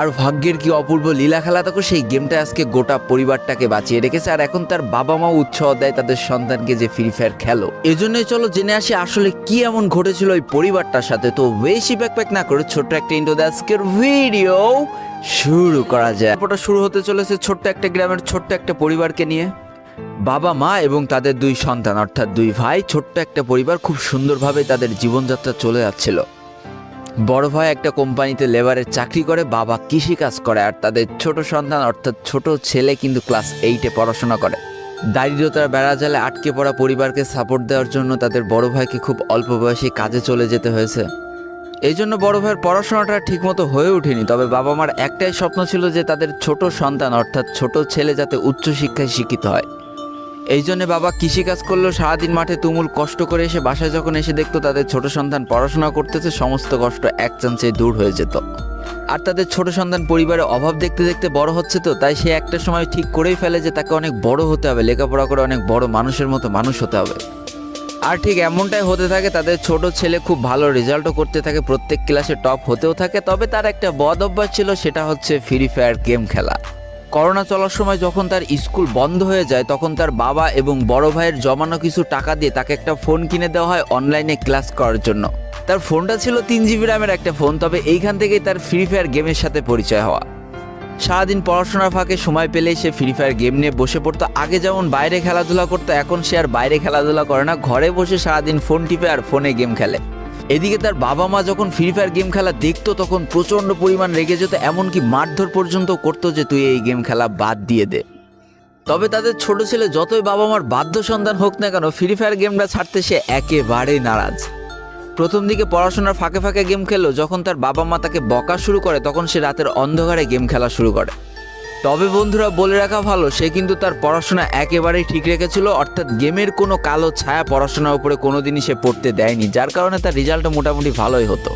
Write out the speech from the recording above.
আর ভাগ্যের কি অপূর্ব লীলা খেলা তখন সেই গেমটা আজকে গোটা পরিবারটাকে বাঁচিয়ে রেখেছে, আর এখন তার বাবা মা উৎসাহ দেয় তাদের সন্তানকে যে ফ্রি ফায়ার খেলো। এজন্যই চলো জেনে আসি আসলে কি এমন ঘটেছিল ওই পরিবারটার সাথে। তো বেশি ব্যাকপ্যাক না করে ছোট্ট একটা ইন্ডো আজকের ভিডিও শুরু করা যায় গল্পটা শুরু হতে চলেছে ছোট্ট একটা গ্রামের ছোট্ট একটা পরিবারকে নিয়ে। বাবা, মা এবং তাদের দুই সন্তান, অর্থাৎ দুই ভাই, ছোট্ট একটা পরিবার খুব সুন্দরভাবে তাদের জীবনযাত্রা চলে যাচ্ছিল। বড় ভাই একটা কোম্পানিতে লেবারের চাকরি করে, বাবা কৃষি কাজ করে, আর তাদের ছোট সন্তান অর্থাৎ ছোট ছেলে কিন্তু ক্লাস এইটে পড়াশোনা করে। দারিদ্রতার বেড়া জালে আটকে পড়া পরিবারকে সাপোর্ট দেওয়ার জন্য তাদের বড় ভাইকে খুব অল্প বয়সে কাজে চলে যেতে হয়েছে। এই জন্য বড় ভাইয়ের পড়াশোনাটা ঠিকমতো হয়ে ওঠেনি, তবে বাবা মার একটাই স্বপ্ন ছিল যে তাদের ছোট সন্তান অর্থাৎ ছোট ছেলে যাতে উচ্চশিক্ষায় শিক্ষিত হয়। এই জন্য বাবা কৃষিকাজ করলেও সারাদিন মাঠে তুমুল কষ্ট করে এসে বাসায় যখন এসে দেখতো তাদের ছোট সন্তান পড়াশোনা করতেছে, সমস্ত কষ্ট এক চান্সে দূর হয়ে যেত। আর তাদের ছোট সন্তান পরিবারে অভাব দেখতে দেখতে বড় হচ্ছে তো, তাই সে একটা সময় ঠিক করেই ফেলে যে তাকে অনেক বড় হতে হবে, লেখাপড়া করে অনেক বড় মানুষের মতো মানুষ হতে হবে। আর ঠিক এমনটাই হতে থাকে, তাদের ছোট ছেলে খুব ভালো রেজাল্টও করতে থাকে, প্রত্যেক ক্লাসে টপ হতেও থাকে, তবে তার একটা বদ অভ্যাস ছিল, সেটা হচ্ছে ফ্রি ফায়ার গেম খেলা। করোনা চলার সময় যখন তার স্কুল বন্ধ হয়ে যায়, তখন তার বাবা এবং বড় ভাইয়ের জমানো কিছু টাকা দিয়ে তাকে একটা ফোন কিনে দেওয়া হয় অনলাইনে ক্লাস করার জন্য। তার ফোনটা ছিল তিন জিবি র্যামের একটা ফোন, তবে এইখান থেকেই তার ফ্রি ফায়ার গেমের সাথে পরিচয় হওয়া। সারাদিন পড়াশোনার ফাঁকে সময় পেলেই সে ফ্রি ফায়ার গেম নিয়ে বসে পড়তো। আগে যেমন বাইরে খেলাধুলা করতো, এখন সে আর বাইরে খেলাধুলা করে না। ঘরে বসে সারাদিন ফোন টিপে আর ফোনে গেম খেলে। এদিকে তার বাবা মা যখন ফ্রি ফায়ার গেম খেলা দেখতো, তখন প্রচণ্ড পরিমাণ রেগে যেত, এমনকি মারধর পর্যন্ত করতো যে, তুই এই গেম খেলা বাদ দিয়ে দে। তবে তাদের ছোট ছেলে যতই বাবা মার বাধ্য সন্তান হোক না কেন ফ্রি ফায়ার গেমটা ছাড়তে সে একেবারেই নারাজ। প্রথম দিকে পড়াশোনার ফাঁকে ফাঁকে গেম খেললো, যখন তার বাবা মা তাকে বকা শুরু করে, তখন সে রাতের অন্ধকারে গেম খেলা শুরু করে। তবে বন্ধুরা বলে রাখা ভালো, সে কিন্তু তার পড়াশোনা একেবারেই ঠিক রেখেছিল, অর্থাৎ গেমের কোনো কালো ছায়া পড়াশোনার উপরে কোনোদিনই সে পড়তে দেয়নি, যার কারণে তার রেজাল্টও মোটামুটি ভালোই হতো।